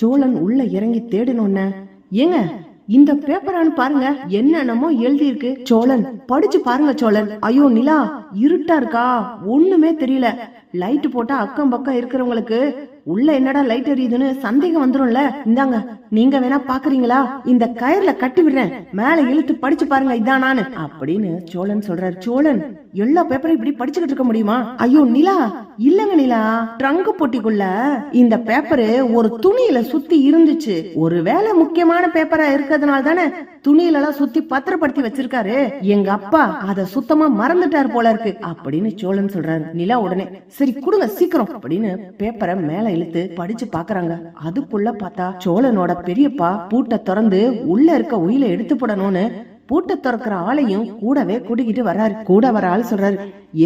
சோழன் உள்ள இறங்கி தேடினோன்ன. ஏங்க இந்த பேப்பரான்னு பாருங்க என்னென்னமோ எழுதி இருக்கு சோழன் படிச்சு பாருங்க சோழன். ஐயோ நிலா இருட்டா இருக்கா? ஒண்ணுமே தெரியல. லைட் போட்டா அக்கம் பக்கம் இருக்கிறவங்களுக்கு உள்ள என்னடா லைட் எரியுதுன்னு சந்தேகம் வந்துரும்ல? இந்தாங்க நீங்க வேணா பாக்குறீங்களா? இந்த கயர்ல கட்டி விடுறேன். மேல இழுத்து படிச்சு பாருங்க இதானான்னு. அப்படின்னு சோழன் சொல்றாரு. சோழன் எல்லா பேப்பரையும் இப்படி படிச்சுக்கிட்டு இருக்க முடியுமா? ஐயோ நிலா இல்லங்க நிலா. ட்ரங்க் பொட்டிக்குள்ள இந்த பேப்பரு ஒரு துணியில சுத்தி இருந்துச்சு. ஒருவேளை முக்கியமான பேப்பரா இருக்கிறதுனால தானே துணியில எல்லாம் சுத்தி பத்திரப்படுத்தி வச்சிருக்காரு. எங்க அப்பா அத சுத்தமா மறந்துட்டாரு போல இருக்கு. அப்படின்னு சோழன் சொல்றாரு. நிலா உடனே சரி கொடுங்க சீக்கிரம் அப்படின்னு பேப்பரை மேல இழுத்து படிச்சு பாக்குறாங்க. அதுக்குள்ள பார்த்தா சோழனோட பெரியப்பா பூட்டை திறந்து உள்ள இருக்க உயில எடுத்து போடணும்னு பூட்டை திறக்கிற ஆளையும் கூடவே கூட்டிக்கிட்டு வர்றாரு. கூட வர ஆள் சொல்றாரு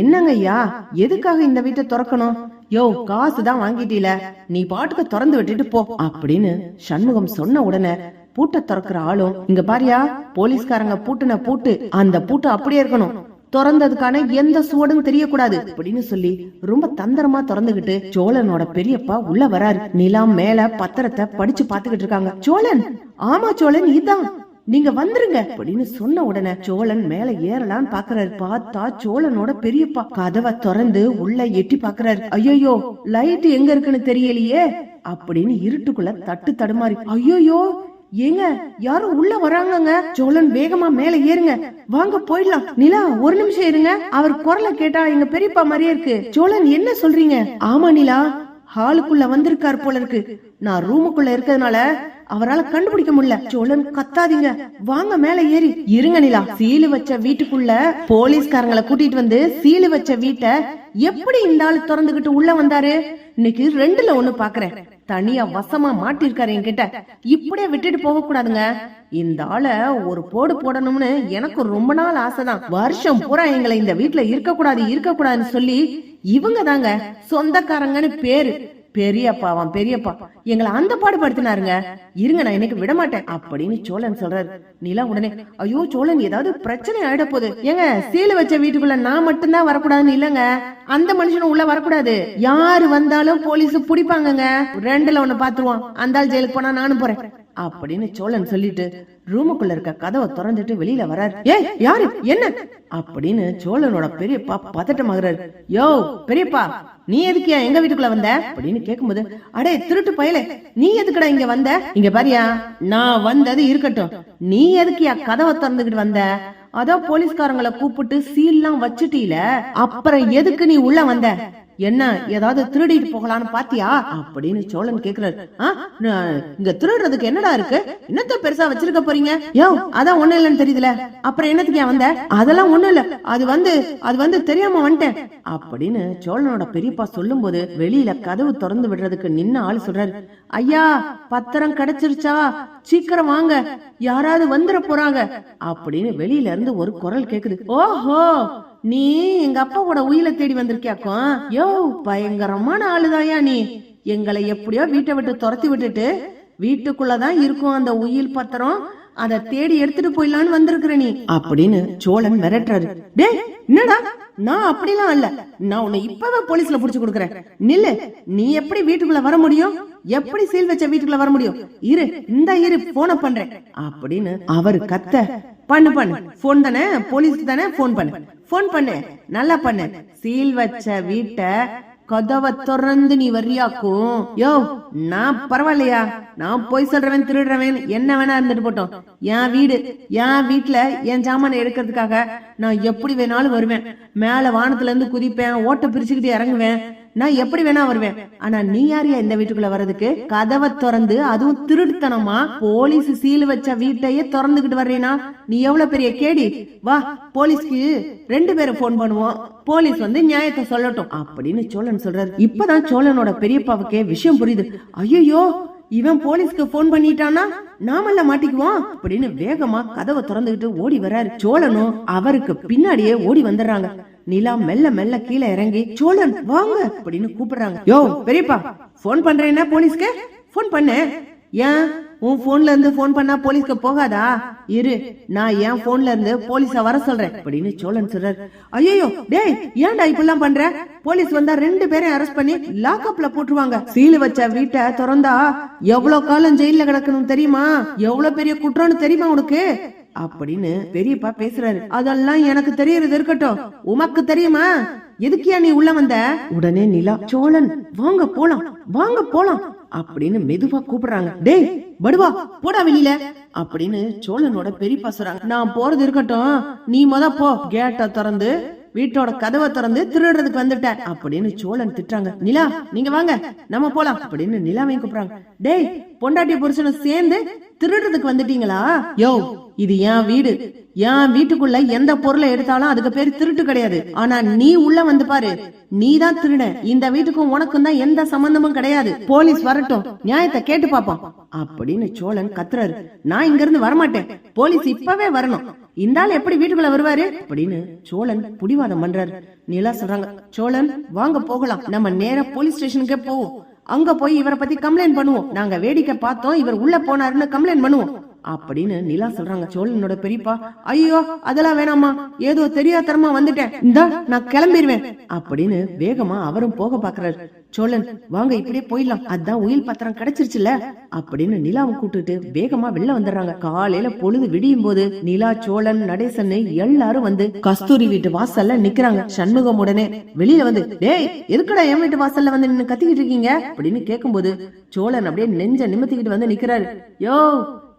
என்னங்க ஐயா எதுக்காக இந்த வீட்டை திறக்கணும்? யோ காசு தான் வாங்கிட்டீல நீ பாட்டுக்கு திறந்து விட்டுட்டு போ. அப்படின்னு சண்முகம் சொன்ன உடனே பூட்டை திறக்கிற ஆளும் இங்க பாரியா போலீஸ்காரங்க பூட்டுன பூட்டு அந்த பூட்டு அப்படியே இருக்கணும். திறந்ததுக்கான எந்த சுவடும் தெரியக்கூடாது. அப்படின்னு சொல்லி ரொம்ப தந்திரமா திறந்துகிட்டு சோழனோட பெரியப்பா உள்ள வராரு. நிலம் மேல பத்திரத்தை படிச்சு பாத்துக்கிட்டு இருக்காங்க. சோழன் ஆமா சோழன் இதான் நீங்க வந்துருங்க அப்படின்னு சொன்ன உடனே சோழன் மேல ஏறலாம்னு பாக்குறாரு. பார்த்தா சோழனோட பெரியப்பா கதவை திறந்து உள்ள எட்டி பாக்குறாரு. ஐயோ லைட் எங்க இருக்குன்னு தெரியலையே. அப்படின்னு இருட்டுக்குள்ள தட்டு தடுமாறி ஐயோயோ ஏங்க யாரும் உள்ள வராங்கங்க. சோழன் வேகமா மேல ஏறுங்க. வாங்க போயிடலாம். நிலா ஒரு நிமிஷம் இருங்க. அவர் குரலை கேட்டா எங்க பெரியப்பா மாதிரியே இருக்கு. சோழன் என்ன சொல்றீங்க? ஆமா நிலா. ஹாலுக்குள்ள வந்திருக்கார் போல இருக்கு. நான் ரூமுக்குள்ள இருக்கிறதுனால அவரால கண்டுபிடிக்க முடியல. சோழன் கத்தாதீங்க. வாங்க மேல ஏறி. இருங்க நிலா. சீலு வச்ச வீட்டுக்குள்ள போலீஸ்காரங்களை கூட்டிட்டு வந்து சீலு வச்ச வீட்டை எப்படி இந்த ஆளு திறந்துகிட்டு உள்ள வந்தாரு? இன்னைக்கு ரெண்டுல ஒண்ணு பாக்குறேன். தனியா வசமா மாட்டிருக்காரு என்கிட்ட. இப்படியே விட்டுட்டு போக கூடாதுங்க இந்த ஆள ஒரு போடு போடணும்னு எனக்கு ரொம்ப நாள் ஆசைதான். வருஷம் பூரா எங்களை இந்த வீட்டுல இருக்க கூடாது இருக்க கூடாதுன்னு சொல்லி இவங்க தாங்க சொந்தக்காரங்கன்னு பேரு. பெரியப்பாவாம் பெரியப்பா. எங்களை அந்த பாடுபடுத்தினாருங்க. இருங்க நான் இன்னைக்கு விட மாட்டேன் அப்படின்னு சோழன் சொல்றாரு. நிலா உடனே ஐயோ சோழன் ஏதாவது பிரச்சனை ஆயிட போகுது ஏங்க சீல வச்ச வீட்டுக்குள்ள நான் மட்டும்தான் வரக்கூடாதுன்னு இல்லங்க. அந்த மனுஷனும் உள்ள வரக்கூடாது. யாரு வந்தாலும் போலீஸ் பிடிப்பாங்கங்க. ரெண்டுல ஒண்ணு பாத்துருவான் அந்த ஆள் ஜெயிலுக்கு போனா நானும் போறேன். அப்படின்னு சோழன் சொல்லிட்டு ரூமுக்குள்ள இருக்க கதவை திறந்துட்டு வெளியில வராரு ஏய் யாரு? என்ன? அப்படின்னு சோழனோட பெரியப்பா பதட்டமாகறாரு யோ பெரியப்பா நீ எதுக்கியா எங்க வீட்டுக்குள்ள வந்த? அப்படின்னு கேக்கும்போது அடே திருட்டு பயலே நீ எதுக்குடா இங்க வந்த? இங்க பாரியா நான் வந்தது இருக்கட்டும். நீ எதுக்கியா கதவை திறந்துகிட்டு வந்த? அதான் போலீஸ்காரங்களை கூப்பிட்டு சீல்லாம் வச்சுட்டீல அப்புறம் எதுக்கு நீ உள்ள வந்த? என்ன ஏதாவது திருடிட்டு போகலான்னு பாத்தியா? அப்படின்னு சோழன் கேக்குறாரு. "ஆ, நான் இங்க திருடுறதுக்கு என்னடா இருக்கு? என்னத்த பெருசா வச்சிருக்க போறீங்க? யோ அதான் ஒண்ணு இல்லைன்னு தெரியுதுல. அப்புறம் என்னத்துக்கு வந்த? அதெல்லாம் ஒண்ணு இல்ல. அது வந்து அது வந்து தெரியாம வந்துட்டேன். அப்படின்னு சோழனோட பெரியப்பா சொல்லும் போது வெளியில கதவு திறந்து விடுறதுக்கு நின்ன ஆள் சொல்றாரு. ஐயா பத்திரம் கிடைச்சிருச்சா? சீக்கிரம் வாங்க. யாராவது வந்துட போறாங்க. அப்படின்னு வெளியில இருந்து ஒரு குரல் கேக்குது. ஓஹோ நீ எங்க அப்பாவோட உயிரை தேடி வந்திருக்கியாக்கும் யோ பயங்கரமான ஆளுதாயா நீ. எங்களை எப்படியோ வீட்டை விட்டு துரத்தி விட்டுட்டு வீட்டுக்குள்ளதான் இருக்கும் அந்த உயில் பத்திரம். அத தேடி எடுத்துட்டு போயிடலான்னு வந்திருக்கிற நீ. அப்படின்னு சோழன் மிரட்டுறாரு. டேய் என்னடா? நான் அப்படிலாம் இல்ல நான் உன்னை இப்பவே போலீஸ்ல புடிச்சு கொடுக்கறேன். நில்லு நீ எப்படி வீட்டுக்குள்ள வர முடியும்? எப்படி சீல் வச்ச வீட்டுக்குள்ள வர முடியும்? இரு இந்த இரு போன பண்றேன். அப்படின்னு அவரு கத்த பண்ணு பண்ணு. போன் தானே? போலீஸ்க்கு தானே? போன் பண்ணு. போன் பண்ணு. நல்லா பண்ணு. சீல் வச்ச வீட்டை கதவை திறந்து நீ வரியாக்கும். யோ நான் பரவாயில்லையா? நான் போய் சொல்றவன் திருடுறவன் என்ன வேணா இருந்துட்டு போட்டோம். என் வீடு என் வீட்டுல என் ஜாமானை எடுக்கிறதுக்காக நான் எப்படி வேணாலும் வருவேன். மேல வானத்துல இருந்து குதிப்பேன் ஓட்ட பிரிச்சுக்கிட்டு இறங்குவேன். நான் எப்படி வேணா வருவேன். ஆனா நீ யாரியா இந்த வீட்டுக்குள்ள வர்றதுக்கு? கதவை திறந்து அதுவும் திருடுத்தனமா? போலீஸ் சீல் வச்ச வீட்டையே திறந்துகிட்டு வர்றீனா? நீ எவ்வளவு பெரிய கேடி? வா போலீஸ்க்கு ரெண்டு பேரும் போன் பண்ணுவோம். போலீஸ் வந்து நியாயத்தை சொல்லட்டும். அப்படின்னு சோழன் சொல்றாரு. இப்பதான் சோழனோட பெரியப்பாவுக்கே விஷயம் புரியுது. ஐயோ இவன் போலீஸ்க்கு போன் பண்ணிட்டானா நாமல்ல மாட்டிக்குவோம் அப்படின்னு வேகமா கதவை திறந்துகிட்டு ஓடி வர்றாரு. சோழனும் அவருக்கு பின்னாடியே ஓடி வந்துடுறாங்க. நிலா மெல்ல மெல்ல கீழே இறங்கி சோழன் வாங்க அப்படின்னு கூப்பிடுறாங்க. யோ பெரியப்பா போன் பண்றேன்னா போலீஸ்க்கு? போன் பண்ணு. ஏன்? உன் போன்ல இருந்து போன் பண்ணா போலீஸ்க்கு போகாதா? இரு நான் என் போன்ல இருந்து போலீஸ வர சொல்றேன் அப்படின்னு சோழன் சொல்றாரு. ஐயோ டேய் ஏன்டா இப்படிலாம் பண்ற? போலீஸ் வந்தா ரெண்டு பேரையும் அரெஸ்ட் பண்ணி லாக்அப்ல போட்டுருவாங்க. சீல் வச்ச வீட்டை திறந்தா எவ்வளவு காலம் ஜெயில கிடக்கணும் தெரியுமா? எவ்வளவு பெரிய குற்றம்னு தெரியுமா உனக்கு? அப்படின்னு பெரியப்பா பேசுறாரு. அதெல்லாம் எனக்கு தெரியறது இருக்கட்டும். உமக்கு தெரியுமா? எதுக்கியா நீ உள்ள வந்த? உடனே நிலா சோழன் வாங்க போலாம் வாங்க போலாம். அப்படின்னு மெதுவா கூப்பிடுறாங்க. டேய் படுவா போடா வெளியில. அப்படின்னு சோழனோட பெரியப்பா சொல்றாங்க. நான் போறது இருக்கட்டும். நீ மொத போ. கேட்ட திறந்து வீட்டோட கதவை திறந்து திருடுறதுக்கு வந்துட்டேன் அப்படின்னு சோழன் திட்டுறாங்க. நிலா நீங்க வாங்க நம்ம போலாம் அப்படின்னு நிலாவையும் கூப்பிடுறாங்க. டேய் பொண்டாட்டி புருஷனும் சேர்ந்து திருடுறதுக்கு வந்துட்டீங்களா? யோ இது என் வீடு. என் வீட்டுக்குள்ள எந்த பொருளை எடுத்தாலும் அதுக்கு பேர் திருட்டு கிடையாது. ஆனா நீ உள்ள வந்து பாரு. நீ தான் திருட. இந்த வீட்டுக்கும் உனக்கும் தான் எந்த சம்பந்தமும் கிடையாது. போலீஸ் வரட்டும். நியாயத்தை கேட்டு பாப்போம் அப்படின்னு சோழன் கத்துறாரு. நான் இங்க இருந்து வரமாட்டேன். போலீஸ் இப்பவே வரணும். இந்த ஆள் எப்படி வீட்டுக்குள்ள வருவாரு? அப்படின்னு சோழன் புடிவாதம் பண்றாரு. நிலா சொல்றாங்க சோழன் வாங்க போகலாம். நம்ம நேரா போலீஸ் ஸ்டேஷனுக்கே போவோம் அங்க போய் இவரை பத்தி கம்ப்ளைண்ட் பண்ணுவோம். நாங்க வேடிக்கை பார்த்தோம் இவர் உள்ள போனாருன்னு கம்ப்ளைண்ட் பண்ணுவோம். அப்படின்னு நிலா சொல்றாங்க. சோழனோட பெரியப்பா ஐயோ அதெல்லாம் வேணாமா ஏதோ தெரியாதரமா வந்துட்டேன். இந்தா நான் கிளம்பிடுவேன் அப்படின்னு வேகமா அவரும் போக பாக்குறாரு சோழன் வாங்க இப்படியே போயிடலாம். அதான் உயில் பத்திரம் கிடைச்சிருச்சுல அப்படின்னு நிலாவை கூட்டுட்டு வேகமா வெளில வந்துடுறாங்க. காலையில பொழுது விடியும் போது நிலா சோழன் நடேசன் எல்லாரும் வந்து கஸ்தூரி வீட்டு வாசல்ல நிக்கிறாங்க. சண்முகம் உடனே வெளியில வந்து டேய் எதுக்கடா என் வீட்டு வாசல்ல வந்து நின்னு கத்திக்கிட்டு இருக்கீங்க? அப்படின்னு கேக்கும்போது சோழன் அப்படியே நெஞ்ச நிமித்திக்கிட்டு வந்து நிக்கிறாரு. யோ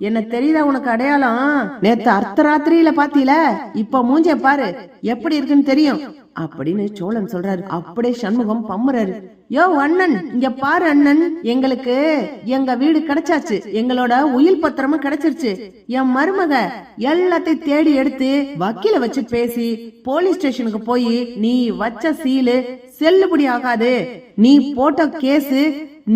என்ன தெரியுதா உனக்கு அடையாளம்? நேத்து அர்த்தராத்திரியில பாத்தீல? இப்ப மூஞ்ச பாரு எப்படி இருக்குன்னு தெரியும். அப்படின்னு சோழன் சொல்றாரு. அப்படியே சண்முகம் பம்முறாரு. யோ அண்ணன் இங்க பாரு அண்ணன். எங்களுக்கு எங்க வீடு கிடைச்சாச்சு. எங்களோட உயில் பத்திரமும் கிடைச்சிருச்சு. என் மருமக எல்லாத்தையும் தேடி எடுத்து வக்கீல வச்சு பேசி போலீஸ் ஸ்டேஷனுக்கு போய் நீ வச்ச சீலு செல்லுபடி ஆகாது. நீ போட்ட கேஸ்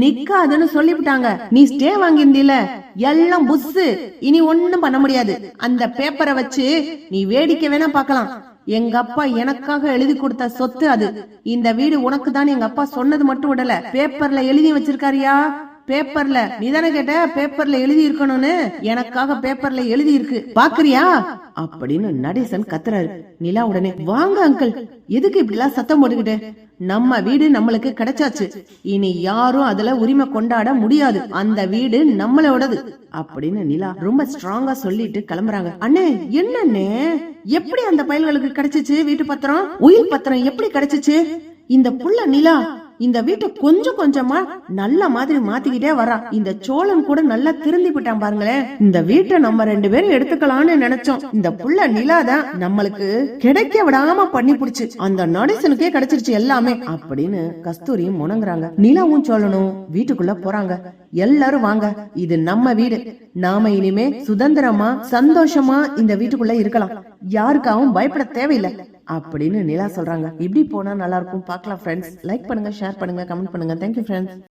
நிக்காதுன்னு சொல்லிவிட்டாங்க. நீ ஸ்டே வாங்கியிருந்தில எல்லாம் புஸ்ஸு. இனி ஒண்ணும் பண்ண முடியாது. அந்த பேப்பரை வச்சு நீ வேடிக்கை வேணா பார்க்கலாம். எங்க அப்பா எனக்காக எழுதி கொடுத்த சொத்து அது. இந்த வீடு உனக்கு தான் எங்க அப்பா சொன்னது மட்டும் விடல. பேப்பர்ல எழுதி வச்சிருக்காரியா? பேப்பர்ல நீ தானே கேட்ட? பேப்பர்ல எழுதி இருக்கணும்னு? எனக்காக பேப்பர்ல எழுதி இருக்கு. பாக்குறியா? அப்படின்னு நடேசன் கத்துறாரு. நிலா உடனே வாங்க அங்கிள் எதுக்கு இப்படி எல்லாம் சத்தம் போட்டுக்கிட்டு? நம்ம வீடு நம்மளுக்கு கிடைச்சாச்சு. இனி யாரும் அதுல உரிமை கொண்டாட முடியாது. அந்த வீடு நம்மளோடது அப்படின்னு நிலா ரொம்ப ஸ்ட்ராங்கா சொல்லிட்டு கிளம்புறாங்க. அண்ணே என்னண்ணே? எப்படி அந்த பயல்களுக்கு கிடைச்சிச்சு? வீட்டு பத்திரம்? உயில் பத்திரம் எப்படி கிடைச்சிச்சு? இந்த புள்ள நிலா இந்த வீட்டை கொஞ்சம் கொஞ்சமா நல்ல மாதிரி மாத்திக்கிட்டே வரா இந்த சோழன் கூட நல்லா திருந்தி விட்டான் பாருங்களேன். இந்த வீட்டை நம்ம ரெண்டு பேரும் எடுத்துக்கலாம்னு நினைச்சோம். இந்த புள்ள நிலாதான் நம்மளுக்கு கிடைக்க விடாம பண்ணி புடிச்சு. அந்த நடேசனுக்கே கிடைச்சிருச்சு எல்லாமே அப்படின்னு கஸ்தூரியும் முணங்குறாங்க. நிலாவும் சோழனும் வீட்டுக்குள்ள போறாங்க. எல்லாரும் வாங்க இது நம்ம வீடு. நாம இனிமே சுதந்திரமா சந்தோஷமா இந்த வீட்டுக்குள்ள இருக்கலாம். யாருக்காவும் பயப்பட தேவையில்லை. அப்படின்னு நிலா சொல்றாங்க. இப்படி போனா நல்லா இருக்கும் பார்க்கலாம் ஃப்ரெண்ட்ஸ் லைக் பண்ணுங்க ஷேர் பண்ணுங்க கமெண்ட் பண்ணுங்க. Thank you friends